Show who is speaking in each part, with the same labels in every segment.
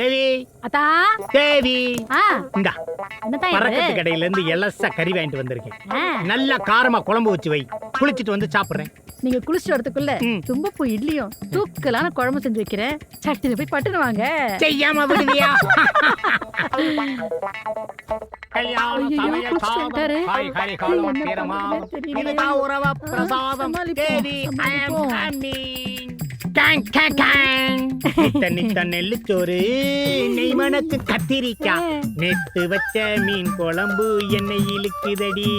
Speaker 1: தேவி
Speaker 2: அத்தா
Speaker 1: தேவி இந்தா பறக்கத்து கடையில இருந்து எலசா கறி வாங்கிட்டு வந்திருக்கேன் நல்லா காரமா குழம்பு வச்சு வை குளிச்சிட்டு வந்து சாப்பிடுறேன்
Speaker 2: நீங்க குளிச்சுட்டு வரதுக்குள்ள. தும்பப்பூ இட்லியும் தூக்கலான குழம்பு செஞ்சு வைக்கிறேன் சட்டில போய் பட்டுன்னு வாங்க
Speaker 1: செய்யாம விடுவியா பிரசாதம் தேவி நித்த நித்த நெல்லுச்சோறு நெய் மணக்கு கத்திரிக்காய் நேத்து வச்ச மீன் குழம்பு என்னை இழுக்குதடி.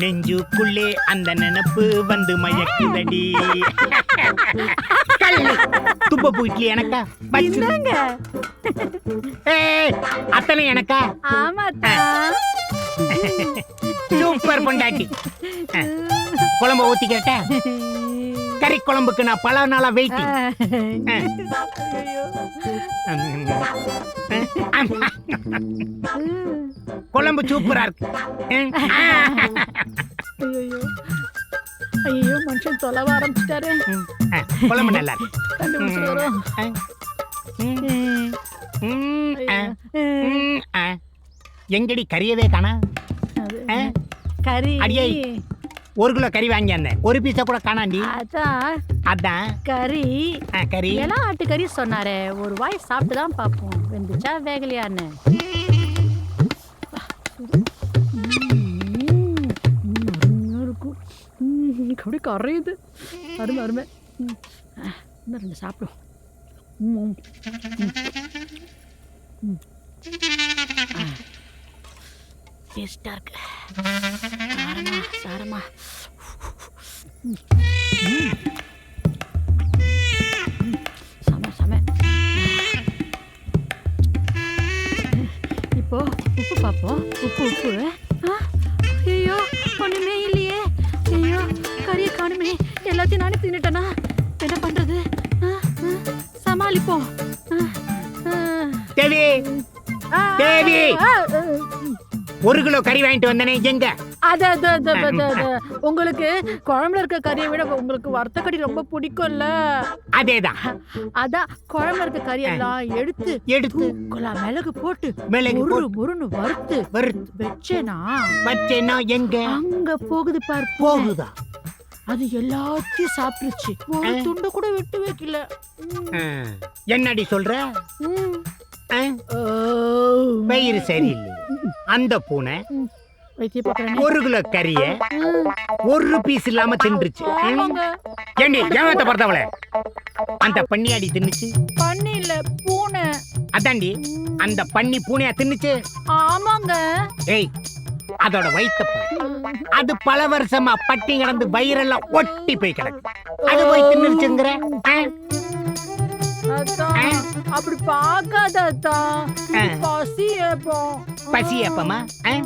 Speaker 1: நெஞ்சுக்குள்ளே அந்த நினப்பு வந்து மயக்குதடி. துப்பப்பூ இட்லி எனக்கா? ஏய், அத்தனை எனக்கா?
Speaker 2: ஆமா அத்தா
Speaker 1: சூப்பர் பொண்டாட்டி. குழம்ப ஊத்திக்கிட்ட. கறி குழம்புக்கு நான் பல நாளா வெயிட்டிங். குழம்பு சூப்பரா இருக்கு.
Speaker 2: ஐயோ மனுஷன் தொலைவ ஆரம்பிச்சிட்டாரு.
Speaker 1: குழம்பு நல்லா இருக்கு. எங்கடி கறியவே காணா.
Speaker 2: கறி.
Speaker 1: அடியே. ஒரு கிலோ கறி வாங்கி வந்தேன். ஒரு பீஸை கூட காணாண்டி.
Speaker 2: அதான்.
Speaker 1: அதான்.
Speaker 2: கறி.
Speaker 1: அஹ், கறி.
Speaker 2: எல்லாம் ஆட்டுக்கறி சொன்னாரே ஒரு வாய் சாப்பிட்டு தான் பார்ப்போம். வெந்துச்சா வேகலையான்னு. ம், ம், அருமையா இருக்கும் ம், அப்படியே கரையுது. அருமை அருமை. ம், ஆ, இன்னும் ரெண்டு சாப்பிடும் ம், ம், ம். ம். ஆ. டேஸ்டா இருக்கு சாரமா சாரமா ம். ம். செம செம இப்போ உப்பு பார்ப்போம் உப்பு உப்பு
Speaker 1: ஒரு கிலோ கறி வாங்கிட்டு வந்தனே எங்க?
Speaker 2: அது அது அது அது, அது உங்களுக்கு குழம்புல இருக்க கறியை விட உங்களுக்கு வறுத்த கறி ரொம்ப பிடிக்கும்ல?
Speaker 1: அதேதான்.
Speaker 2: அதான் குழம்புல இருக்க கறி எல்லாம் எடுத்து
Speaker 1: எடுத்து.
Speaker 2: தூக்கலா மிளகு போட்டு
Speaker 1: மிளகு
Speaker 2: முரு
Speaker 1: போட்டு.
Speaker 2: முருன்னு வறுத்து
Speaker 1: வறுத்து.
Speaker 2: வச்சேனா?
Speaker 1: வச்சேன்னா எங்க?
Speaker 2: அங்க போகுது பார் பூனை.
Speaker 1: போகுதா?
Speaker 2: அது எல்லாத்தையும் சாப்பிட்டுருச்சு. ஒரு. துண்டு கூட விட்டு வைக்கல. ம்.
Speaker 1: ஆ. என்னடி சொல்ற?
Speaker 2: ம்.
Speaker 1: வயிறு சரியில்லை அந்த பூனை. ஒரு கிலோ கறிய. ஒரு பீஸ் இல்லாம தின்றுச்சு ஏண்டி ஏமாத்த பார்த்தவளே அந்த பன்னியாடி தின்னுச்சு
Speaker 2: பண்ணி இல்ல பூனை
Speaker 1: அதாண்டி. அந்த பன்னி பூனையா தின்னுச்சு
Speaker 2: ஆமாங்க
Speaker 1: ஏய் அதோட.
Speaker 2: ம்.
Speaker 1: அது பல வருஷமா பட்டி கிடந்து வயிறெல்லாம் ஒட்டி போய் கிடக்கு அது போய் தின்னுச்சுங்கிற?
Speaker 2: அதான் அப்படி பார்க்காத அதான். பசி ஏப்போம்
Speaker 1: பசி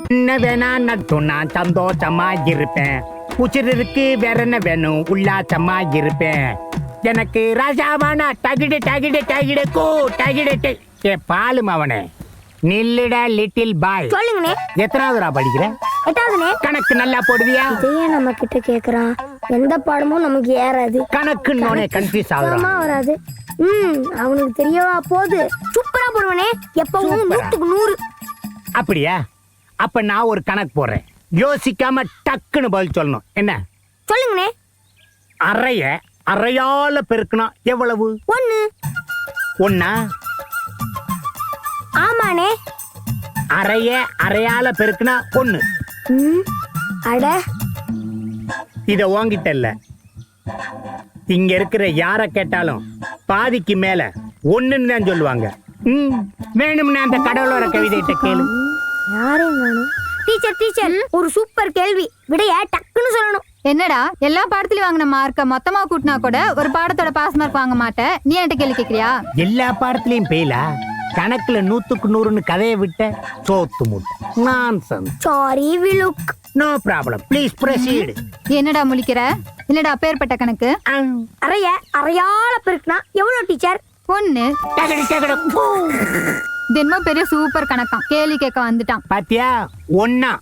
Speaker 1: என்ன வேணா நான் சந்தோஷமா இருப்பேன். உச்சிருக்கு வேற என்ன வேணும் உல்லாசமா இருப்பேன். எனக்கு ராஜாவானா டகிடு டகிடு டகிடு கூ டகிடு டி ஏ பாலு மவனே நில்லுடா லிட்டில் பாய்.
Speaker 3: சொல்லுங்கண்ணே.
Speaker 1: எத்தனாவதுரா படிக்கிற?
Speaker 3: எட்டாவதுண்ணே.
Speaker 1: கணக்கு நல்லா போடுவியா?
Speaker 3: இதையே நம்ம கிட்ட கேக்குறான்? எந்த பாடமும் நமக்கு ஏறாது.
Speaker 1: கணக்குன்னோனே கன்ஃபியூஸ் ஆகுறான்.
Speaker 3: வராது. ம் அவனுக்கு தெரியவா போகுது. சூப்பரா போடுவனே எப்பவும்? நூத்துக்கு நூறு.
Speaker 1: அப்படியா? அப்ப நான் ஒரு கணக்கு போடுறேன். யோசிக்காம டக்குன்னு பதில் சொல்லணும். என்ன?
Speaker 3: சொல்லுங்கண்ணே.
Speaker 1: அறைய அறையால பெருக்கணும் எவ்வளவு?
Speaker 3: ஒண்ணு.
Speaker 1: ஒன்னா
Speaker 3: ஆமாண்ணே.
Speaker 1: அறைய அறையால பெருக்குனா ஒண்ணு.
Speaker 3: அட.
Speaker 1: இத ஓங்கிட்ட இல்ல. இங்க இருக்கிற யார கேட்டாலும் பாதிக்கு மேல ஒண்ணுன்னு தான் சொல்லுவாங்க. ம், வேணும்னா அந்த கடவுளோட கவிதைகிட்ட கேளு.
Speaker 3: யாரையும் காணும் டீச்சர் டீச்சர் ஒரு சூப்பர் கேள்வி. விடைய டக்குன்னு சொல்லணும்.
Speaker 4: என்னடா எல்லா பாடத்துலயும் வாங்கின மார்க்க மொத்தமா கூட்டினா கூட ஒரு பாடத்தோட பாஸ் மார்க் வாங்க மாட்டேன் நீ என்கிட்ட கேள்வி கேக்குறியா
Speaker 1: எல்லா பாடத்திலையும் பெயிலா கணக்குல நூத்துக்கு நூறுன்னு கதையை விட்ட சோத்து முட்டை. நான்சன்
Speaker 3: சாரி விலுக்
Speaker 1: நோ ப்ராப்ளம் ப்ளீஸ் ப்ரொசீடு
Speaker 4: என்னடா முழிக்கிற? என்னடா அப்பேற்பட்ட கணக்கு?
Speaker 3: அறைய அறையால பெருக்குனா எவ்வளவு டீச்சர்
Speaker 4: ஒண்ணு.
Speaker 1: டகடு டகடு பூ.
Speaker 4: தினமும் பெரிய சூப்பர் கணக்காம். கேள்வி கேட்க வந்துட்டான்.
Speaker 1: பாத்தியா? ஒன்னா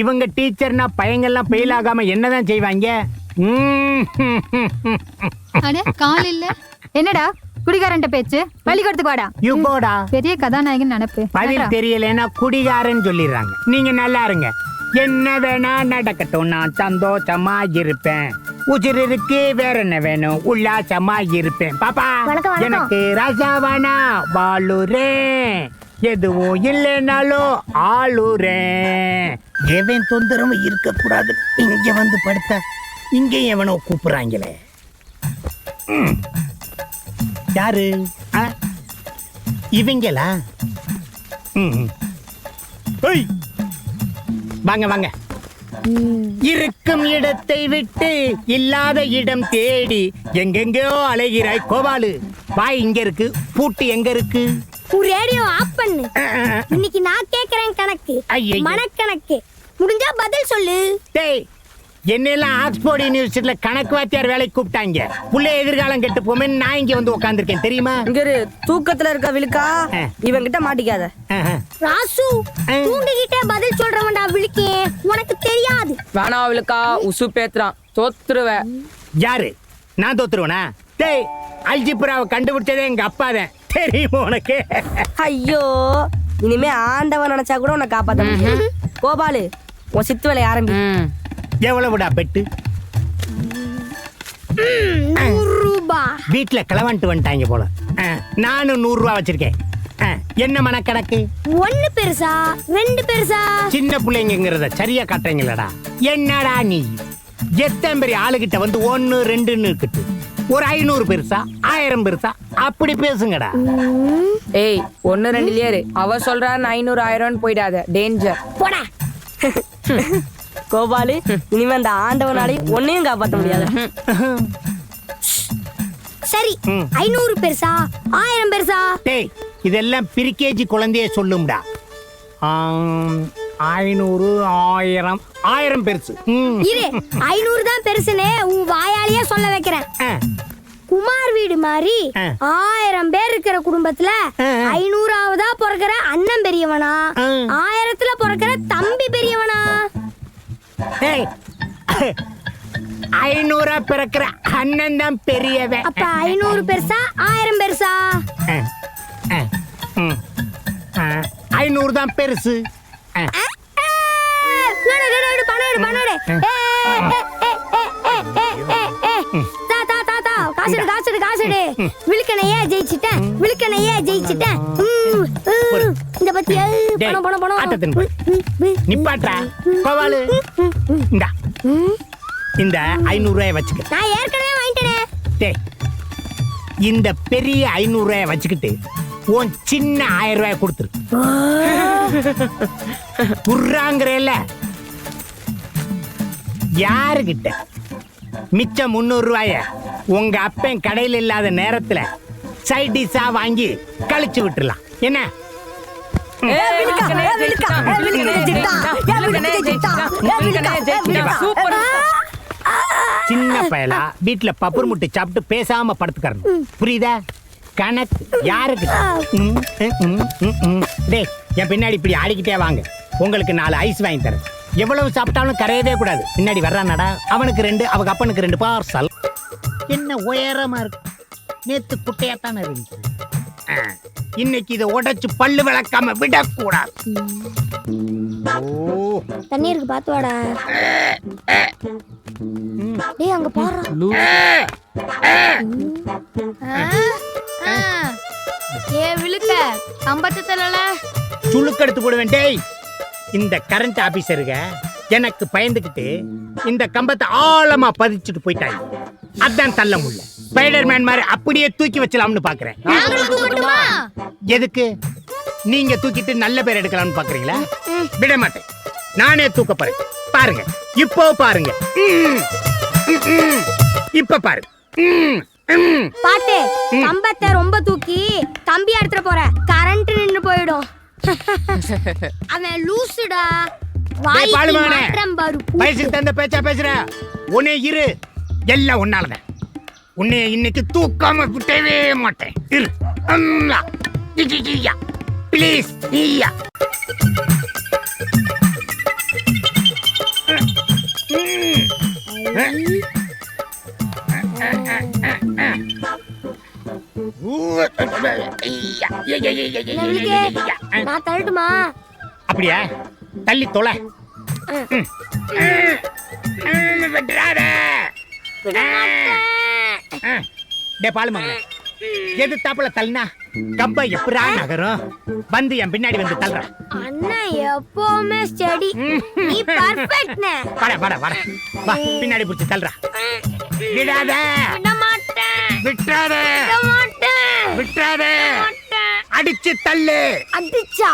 Speaker 1: இவங்க டீச்சர்னா பையங்கள்லாம் ஃபெயில் ஆகாம என்னதான் செய்வாங்க? ம்,
Speaker 4: அட கால் இல்ல. என்னடா? குடிகாரன்ட்ட பேச்சு. பள்ளிக்கூடத்துக்கு வாடா.
Speaker 1: யூ கோடா
Speaker 4: பெரிய கதாநாயகன் நினைப்பு.
Speaker 1: பதில் தெரியலைன்னா குடிகாரன்னு சொல்லிடுறாங்க. நீங்க நல்லா இருங்க. என்ன வேணா நடக்கட்டும் நான் சந்தோஷமா இருப்பேன் உசிர் இருக்கு வேற என்ன வேணும்? உல்லாசமா இருப்பேன். பாப்பா
Speaker 3: வணக்கம், வணக்கம்.
Speaker 1: எனக்கு ராஜாவானா? வாழுறேன். எதுவும் இல்லைனாலும் ஆளுறேன். எவன் தொந்தரவும் இருக்கக்கூடாது இங்க வந்து படுத்தா இங்க எவனோ கூப்பிடுறாங்களே. ம். யாரு? ஆ? இவங்களா. வாங்க வாங்க. இருக்கும் இடத்தை விட்டு இல்லாத இடம் தேடி எங்கெங்கோ அலைகிறாய் கோபாலு. வாய் இங்க இருக்கு. பூட்டு எங்க இருக்கு?
Speaker 3: ரேடியோ ஆஃப் பண்ணு. இன்னைக்கு நான் கேக்குறேன் கணக்கு. மனக்கணக்கு. முடிஞ்சா பதில் சொல்லு.
Speaker 1: டேய் என்னெல்லாம் ஆக்ஸ்போர்ட் யூனிவர்சிட்டியில கணக்கு வாத்தியார் வேலைக்கு கூப்பிட்டாங்க. புள்ள எதிர்காலம் கெட்டு போமே நான் இங்க வந்து உட்காந்துருக்கேன் தெரியுமா?
Speaker 5: இங்க இரு, தூக்கத்துல இருக்க விழுக்கா. இவன்கிட்ட மாட்டிக்காத.
Speaker 1: அஹ்.
Speaker 3: ராசு. தூங்கிக்கிட்டே பதில் சொல்றவன்டா விழிக்கே உனக்கு தெரியாது.
Speaker 5: வேணா விழுக்கா உசு பேத்துறான் தோத்துருவ.
Speaker 1: யாரு? நான் தோத்துருவனா? டேய் அல்ஜிப்ராவை கண்டுபிடிச்சதே எங்க அப்பாதான். தெரியுமா உனக்கு?
Speaker 5: ஐயோ இனிமே ஆண்டவன் நினைச்சா கூட உன்னை காப்பாத்த முடியாது. கோபாலு உன் சித்து வேலையை ஆரம்பி.
Speaker 1: எவ்வளவுடா பெட்டு? வீட்டுல களவான்ட்டு வந்துட்டாங்க போல. அஹ், நானும் நூறு ரூபா வச்சிருக்கேன் என்ன மனக்கணக்கு?
Speaker 3: ஒண்ணு பெருசா ரெண்டு பெருசா.
Speaker 1: சின்ன பிள்ளைங்கிறத சரியா காட்டுறீங்களடா. என்னடா நீ? எத்தனை பெரிய ஆளுகிட்ட வந்து ஒன்னு ரெண்டுன்னு இருக்குது? ஒரு ஐநூறு பெருசா ஆயிரம் பெருசா? அப்படி பேசுங்கடா.
Speaker 5: ஏய் ஒன்னு ரெண்டுலயே இரு. அவ சொல்றான்னு ஐநூறு ஆயிரம்னு போயிடாத. டேஞ்சர்
Speaker 3: போடா.
Speaker 5: கோபாலு இனிமே அந்த ஆண்டவனாலையும் ஒன்னையும் காப்பாத்த முடியாது
Speaker 3: சரி. ஐநூறு பெருசா ஆயிரம் பெருசா
Speaker 1: டேய் இதெல்லாம் பிரிகேஜி குழந்தைய சொல்லும்டா ஐநூறு ஆயிரம் ஆயிரம் பெருசு.
Speaker 3: இரு ஐநூறு தான் பெருசுன்னு உன் வாயாலேயே சொல்ல வைக்கிறேன் குமார் வீடு மாதிரி. ஆயிரம் பேர் இருக்கிற குடும்பத்துல. ஐநூறாவதா பிறக்கிற அண்ணன் பெரியவனா
Speaker 1: ஐநூறா பிறக்கிற அண்ணன் தான் பெரியவன்.
Speaker 3: அப்ப ஐநூறு பெருசா ஆயிரம் பெருசா?
Speaker 1: ஐநூறு தான் பெருசு. அஹ்,
Speaker 3: ஆ, ஆ, நடு, நடு, நடு, பணம் எடு, பணம் எடு. ஏ, ஏ, ஏ, ஏ, ஏ, ஏ, ஏ, ஏ. தா, தா, தா, தா. காசு எடு, காசு எடு, காசு எடு. விழுக்கணையே ஜெயிச்சிட்டேன் விழுக்கணையே ஜெயிச்சிட்டேன். பத்தியா? பணம் பணம் பணம்
Speaker 1: ஆட்டத்தின் இந்தா. ஐநூறு ரூபாய வச்சுக்க.
Speaker 3: நான் ஏற்கனவே வாங்கிட்டேனே.
Speaker 1: டேய் இந்த பெரிய ஐநூறு ரூபாய வச்சுக்கிட்டு உன் சின்ன ஆயிரம் ரூபாய கொடுத்துரு. குர்றாங்கிறேல்ல யாருகிட்ட? மிச்சம் முந்நூறு ரூபாய உங்க அப்பன் கடையில் இல்லாத நேரத்துல சைட் டிஷ்ஷா வாங்கி கழிச்சு விட்டுறலாம். என்ன? சின்ன பயலா வீட்டுல பப்பர் முட்டை சாப்பிட்டு பேசாம படுத்துக்கறணும். புரியுதா? கணக்கு யாருக்கு? ம், ம், ம், ம், ம். டேய் என் பின்னாடி இப்படி ஆடிக்கிட்டே வாங்க. உங்களுக்கு நாலு ஐஸ் வாங்கி தரேன். எவ்வளவு சாப்பிட்டாலும் கரையவே கூடாது. பின்னாடி வர்றானடா. அவனுக்கு ரெண்டு அவங்க அப்பனுக்கு ரெண்டு பார்சல் என்ன உயரமா இருக்கு? நேத்து குட்டையா தானே இருந்துச்சு இன்னைக்கு இதை உடைச்சு பல்லு விளக்காம விடக்கூடாது. ஓ
Speaker 3: தண்ணி இருக்கு பாத்து வாடா. டேய் அங்க பாரு.
Speaker 2: ஏ விழுக்க. கம்பத்து தலல.
Speaker 1: சுளுக்கெடுத்து போடுவேன் டேய். இந்த கரண்ட் ஆபீசருங்க எனக்கு பயந்துக்கிட்டு இந்த கம்பத்தை ஆழமா பதிச்சுட்டு போயிட்டாங்க. அதான் தள்ள முடியல. ஸ்பைடர்மேன் மாதிரி அப்படியே தூக்கி வச்சலாம்னு பாக்குறேன். எதுக்கு? நீங்க தூக்கிட்டு நல்ல பேர் எடுக்கலாம்னு பாக்குறீங்களா? விட மாட்டேன். நானே தூக்க போறேன். பாருங்க. இப்போ பாருங்க. இப்ப பாருங்க.
Speaker 3: பாட்டு. கம்பத்தை ரொம்ப தூக்கி கம்பி எடுத்துட்டு போற. கரண்ட் நின்னு போயிடும். அவன் லூசுடா.
Speaker 1: வயசுக்கு பேச்சா பேசுற? உன்னை இரு. எல்லாம் உன்னாலதான். உன்னை இன்னைக்கு தூக்காம விட்டவே மாட்டேன். இரு. ப்ளீஸ்
Speaker 3: விழுக்கே நான் தள்ளட்டுமா
Speaker 1: அப்படியா? தள்ளி தொலை. விட்டுறாத. டே பாலுமங்க எது தாப்புல தள்ளினா? கப்ப எப்படா நகரும்? வந்து என் பின்னாடி வந்து தள்ளுறேன்
Speaker 3: அண்ணன் எப்பவுமே ஸ்டடி நீ பர்ஃபெக்ட்னே
Speaker 1: வாடா வாடா வாடா வா பின்னாடி பிடிச்சி தள்ளுறா. விடாத.
Speaker 3: விட மாட்டேன்
Speaker 1: விட்டுறாத
Speaker 3: விட மாட்டேன்
Speaker 1: விட்டுறாத அடிச்சு தள்ளு.
Speaker 3: அடிச்சா?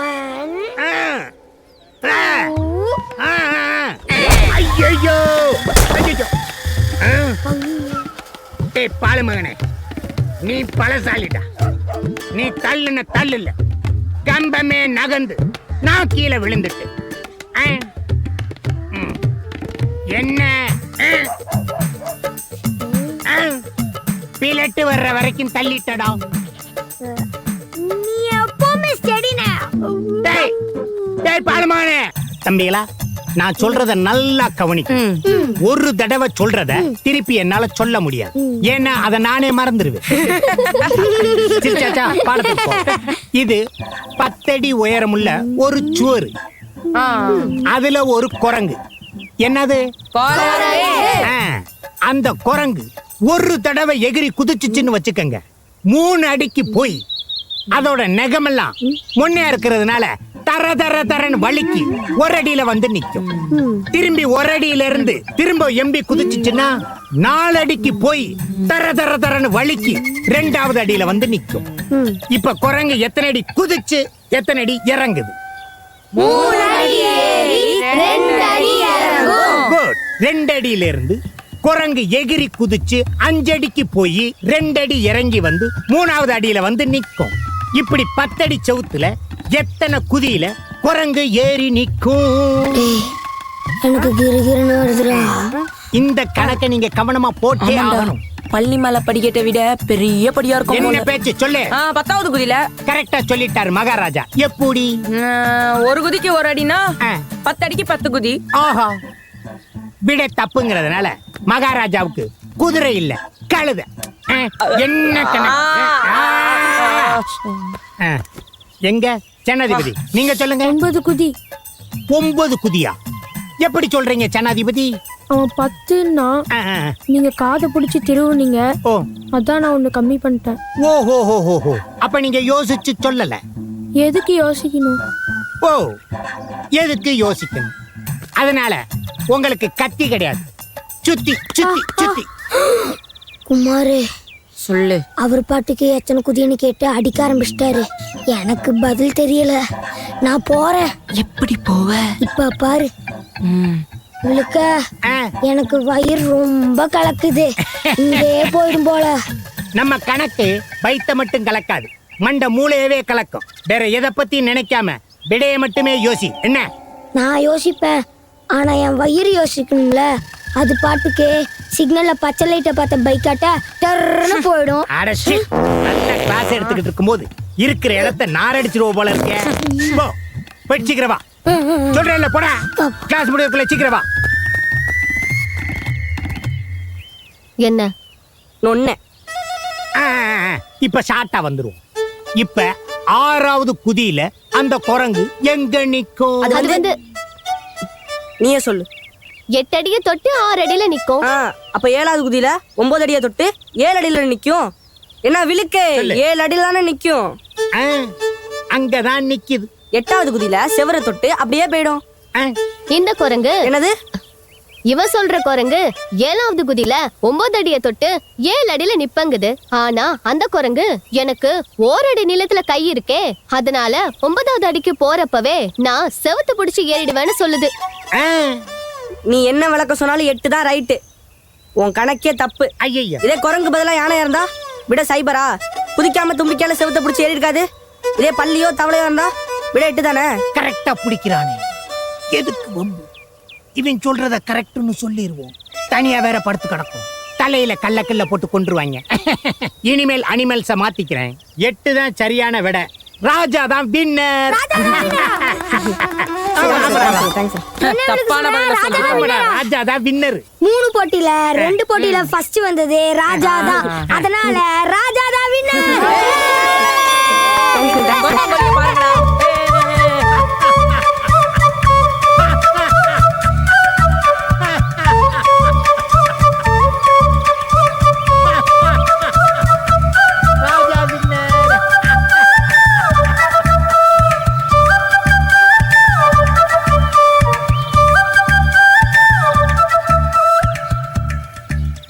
Speaker 3: ஒன்
Speaker 1: ஐயையோ. ஆ. டேய் பாலு மகனே நீ பழசாலிடா நீ தள்ளுன தள்ளு இல்ல கம்பமே நகந்து நான் கீழே விழுந்துட்டு. என்ன. பிளட்டு வர்ற வரைக்கும் தள்ளிட்டடா. டேய் டேய் பாலுமானே தம்பிகளா நான் சொல்றத நல்லா கவனிக்க ஒரு தடவை சொல்றத திருப்பி என்னால சொல்ல முடியாது. ஏன்னா அத நானே மறந்துடுவேன். இது பத்தடி உயரமுள்ள ஒரு சுவர். அதுல ஒரு குரங்கு. என்னது? அந்த குரங்கு ஒரு தடவை எகிரி குதிச்சுச்சுன்னு வச்சுக்கங்க. மூணு அடிக்கு போய் அதோட நெகமெல்லாம் முன்னே இருக்கிறதுனால தர தர தரன்னு வலிக்கு ஒரு அடியில வந்து நிக்கும். திரும்பி ஒரு அடியில இருந்து திரும்ப எம்பி குதிச்சுச்சுன்னா நாலு அடிக்கு போய் தர தர தரன்னு வலிக்கு ரெண்டாவது அடியில வந்து நிக்கும். இப்ப குரங்கு எத்தனை அடி குதிச்சு எத்தனை அடி இறங்குது? ரெண்டு அடியில இருந்து குரங்கு எகிரி குதிச்சு அஞ்சடிக்கு போய் ரெண்டடி இறங்கி வந்து மூணாவது அடியில வந்து நிக்கும். இப்படி பத்தடி செவுத்துல எத்தனை குதியில குரங்கு ஏறி நிக்கும்
Speaker 3: எனக்கு கிருகிருன்னு வருதுடா.
Speaker 1: இந்த கணக்கை நீங்க கவனமா போட்டே ஆகணும்.
Speaker 5: பள்ளி மேல படிக்கட்டை விட பெரிய படியா இருக்கும்
Speaker 1: என்ன. பேச்சு சொல்லு.
Speaker 5: பத்தாவது குதியில.
Speaker 1: கரெக்டா சொல்லிட்டாரு மகாராஜா. எப்படி?
Speaker 5: ஒரு குதிக்கு ஒரு அடினா. பத்து அடிக்கு பத்து குதி.
Speaker 1: ஆஹா. விட தப்புங்கிறதுனால மகாராஜாவுக்கு குதிரை இல்ல கழுத. என்ன கணக்கு. எங்க? ஜனாதிபதி நீங்க சொல்லுங்க.
Speaker 3: ஒன்பது குதி.
Speaker 1: ஒன்பது குதியா? எப்படி சொல்றீங்க ஜனாதிபதி?
Speaker 6: அவன் பத்துன்னா. நீங்க காதை பிடிச்சி திருவுனீங்க.
Speaker 1: ஓ.
Speaker 6: அதான் நான் ஒண்ணு கம்மி பண்ணிட்டேன்.
Speaker 1: ஓ ஹோ ஹோ ஹோ ஹோ. அப்ப நீங்க யோசிச்சு சொல்லல.
Speaker 6: எதுக்கு யோசிக்கணும்?
Speaker 1: ஓ எதுக்கு யோசிக்கணும்? அதனால உங்களுக்கு கத்தி கிடையாது. சுத்தி சுத்தி சுத்தி.
Speaker 3: குமாரு.
Speaker 5: சொல்லு.
Speaker 3: அவர் பாட்டுக்கு எத்தனை குதின்னு கேட்டு அடிக்க ஆரம்பிச்சிட்டாரு. எனக்கு பதில் தெரியல. நான் போறேன்.
Speaker 5: எப்படி போவ?
Speaker 3: இப்ப பாரு.
Speaker 1: ஆ,
Speaker 3: எனக்கு வயிறு ரொம்ப கலக்குது. இங்கே போயிடும் போல.
Speaker 1: நம்ம கணக்கு வயித்த மட்டும் கலக்காது. மண்ட மூளையவே கலக்கும். வேற எதை பத்தி நினைக்காம விடைய மட்டுமே யோசி. என்ன?
Speaker 3: நான் யோசிப்பேன். ஆனா என் வயிறு யோசிக்கணும்ல. அது பாட்டுக்கு சிக்னல்ல பச்சை லைட்டை பார்த்த பைக்காட்ட டர்னு போயிடும்.
Speaker 1: அடச்சி நல்ல கிளாஸ் எடுத்துக்கிட்டு இருக்கும்போது இருக்கிற இடத்த நாரடிச்சிருவோம் போல இருக்கே. போ போய் சீக்கிரம் சொல்றேன்ல போடா. கிளாஸ் முடிவுக்குள்ள சீக்கிரம்
Speaker 2: என்ன?
Speaker 5: நொன்ன.
Speaker 1: இப்ப ஷார்ட்டா வந்துருவோம் இப்ப ஆறாவது குதியில அந்த குரங்கு எங்க நிக்கும்?
Speaker 2: அது வந்து
Speaker 5: நீயே சொல்லு.
Speaker 2: எட்டு அடியை தொட்டு ஆறு அடியில நிக்கும்
Speaker 5: அப்ப ஏழாவது குதியில ஒன்பது அடியை தொட்டு ஏழு அடியில நிக்கும். என்ன விழுக்கு. ஏழு அடியில தானே நிக்கும்.
Speaker 1: ஆ, அங்கதான் நிக்குது.
Speaker 5: எட்டாவது குதியில செவரை தொட்டு அப்படியே போயிடும்.
Speaker 1: ஆ,
Speaker 2: இந்த குரங்கு.
Speaker 5: என்னது?
Speaker 2: இவ சொல்ற குரங்கு ஏழாவது குதியில ஒன்பது அடிய தொட்டு ஏழு அடியில நிப்பங்குது. ஆனா அந்த குரங்கு எனக்கு ஓரடி நிலத்துல கை இருக்கே. அதனால ஒன்பதாவது அடிக்கு போறப்பவே நான் செவத்து பிடிச்சு ஏறிடுவேன்னு சொல்லுது.
Speaker 1: ஆ.
Speaker 5: நீ என்ன விளக்கம் சொன்னாலும் எட்டு தான் ரைட்டு உன் கணக்கே தப்பு.
Speaker 1: ஐயையோ
Speaker 5: இதே குரங்கு பதிலா யானை இருந்தா? விட சைபரா. குதிக்காம தும்பிக்கால செவுத்த பிடிச்சி ஏறி இருக்காது. இதே பள்ளியோ தவளையோ இருந்தா விட எட்டு தானே?
Speaker 1: கரெக்டா பிடிக்கிறானே. எதுக்கு வம்பு இவன் சொல்றத கரெக்ட்னு சொல்லிடுவோம் தனியா வேற படுத்து கிடக்கும். தலையில கல்ல கல்ல போட்டு கொண்டுருவாங்க இனிமேல் அனிமல்ஸ மாத்திக்கிறேன். எட்டு தான் சரியான விடை. ராஜா தான் வின்னர். ராஜா தான் வின்னர்.
Speaker 3: மூணு போட்டியில ரெண்டு போட்டியில ஃபர்ஸ்ட் வந்தது ராஜா தான். அதனால ராஜா தான் வின்னர்.